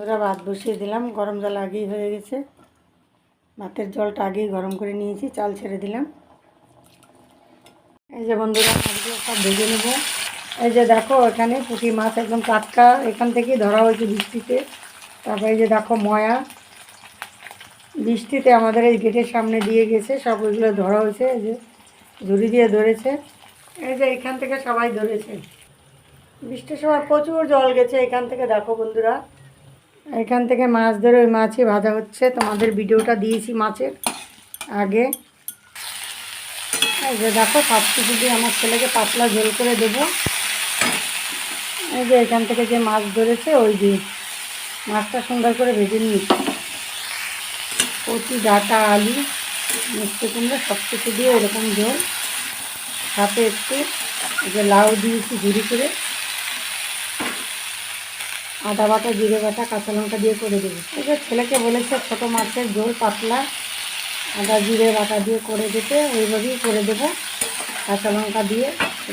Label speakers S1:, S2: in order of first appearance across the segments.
S1: বন্ধুরা ভাত বসিয়ে দিলাম। গরম জল আগেই হয়ে গেছে। ভাতের জলটা আগেই গরম করে নিয়েছি, চাল ছেড়ে দিলাম। এই যে বন্ধুরা মাছগুলো সব ভেজে নেব। এই যে দেখো, এখানে পুঁটি মাছ একদম টাটকা। এখান থেকেই ধরা হয়েছে বৃষ্টিতে। তারপরে এই যে দেখো ময়া। বৃষ্টিতে আমাদের এই গেটের সামনে দিয়ে গেছে, সব ওইগুলো ধরা হয়েছে, এই যে ঝুড়ি দিয়ে ধরেছে। এই যে এখান থেকে সবাই ধরেছে। বৃষ্টির সময় প্রচুর জল গেছে এখান থেকে, দেখো বন্ধুরা। এখান থেকে মাছ ধরে ওই মাছই ভাজা হচ্ছে। তোমাদের ভিডিওটা দিয়েছি মাছের আগে। এই যে দেখো সব কিছু দিয়ে আমার ছেলেকে পাতলা ঝোল করে দেবো। এই যে এখান থেকে যে মাছ ধরেছে, ওই দিয়ে মাছটা সুন্দর করে ভেজে নিয়েছি কচি, ডাটা, আলু, মিষ্টি কুমড়ো সব কিছু দিয়ে এরকম ঝোল। সাথে একটু যে লাউ দিয়েছি ঝুড়ি করে। আদা বাটা, জিরে বাটা, কাঁচা লঙ্কা দিয়ে করে দেবো। যে ছেলেকে বলেছে, ছোটো মাছের ঝোল পাতলা। আদা, জিরে বাটা দিয়ে করে দিতে, ওইভাবেই করে দেবো। কাঁচা লঙ্কা দিয়ে,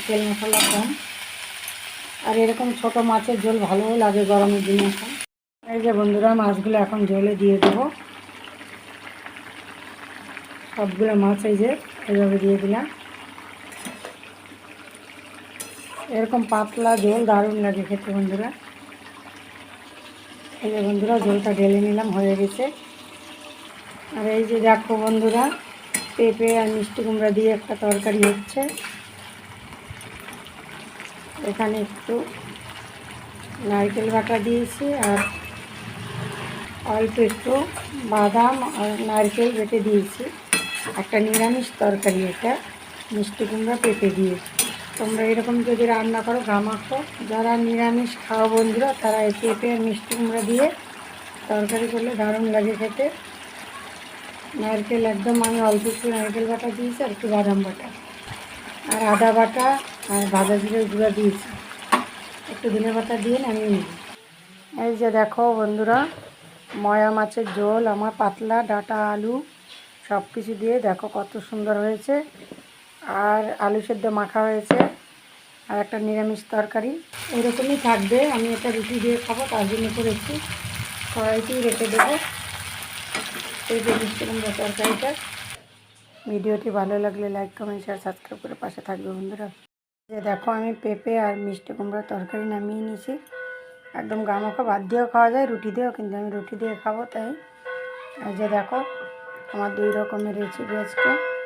S1: তেল মশলা কম। আর এরকম ছোট মাছের ঝোল ভালোও লাগে গরমের দিনে এখন। এই যে বন্ধুরা, মাছগুলো এখন জলে দিয়ে দেবো। সবগুলো মাছ এই যে এইভাবে দিয়ে দিলাম। এরকম পাতলা ঝোল দারুণ লাগে খেতে বন্ধুরা। এই যে বন্ধুরা, ঝোলটা ঢেলে নিলাম, হয়ে গেছে। আর এই যে দেখো বন্ধুরা, পেঁপে আর মিষ্টি কুমড়া দিয়ে একটা তরকারি হচ্ছে। এখানে একটু নারকেল বাটা দিয়েছি আর অল্প একটু বাদাম আর নারকেল বেটে দিয়েছি। একটা নিরামিষ তরকারি এটা, মিষ্টি কুমড়া, পেঁপে দিয়ে। তোমরা এরকম যদি রান্না করো গামাখো যারা নিরামিষ খাও বন্ধুরা, তারা এই পেঁপে, মিষ্টি কুমড়া দিয়ে তরকারি করলে দারুণ লাগে খেতে। নারকেল একদম, আমি অল্প একটু নারকেল বাটা দিয়েছি আর একটু বাদাম বাটা। আর আদা বাটা আর ভাজা জিরে গুঁড়া দিয়েছি। একটু ধনে বাটা দিয়ে নামিয়ে নিই এই যে দেখো বন্ধুরা, ময়া মাছের ঝোল, আমার পাতলা ডাটা আলু সব কিছু দিয়ে দেখো কত সুন্দর হয়েছে। আর আলু সেদ্ধ মাখা হয়েছে। আর একটা নিরামিষ তরকারি। এরকমই থাকবে। আমি এটা রুটি দিয়ে খাব, তার জন্য করেছি কড়াইতেই রেখে দেবো। এই যে তরকারিটা। ভিডিওটি ভালো লাগলে লাইক কমেন্ট শেয়ার সাবস্ক্রাইব করে পাশে থাকবে বন্ধুরা। যে দেখো, আমি পেঁপে আর মিষ্টি কুমড়োর তরকারি নামিয়ে নিয়েছি। একদম গামাখা ভাত দিয়েও খাওয়া যায়, রুটি দিয়েও, কিন্তু আমি রুটি দিয়ে খাব তাই। যে দেখো, আমার দুই রকমের রেসিপি আজকে।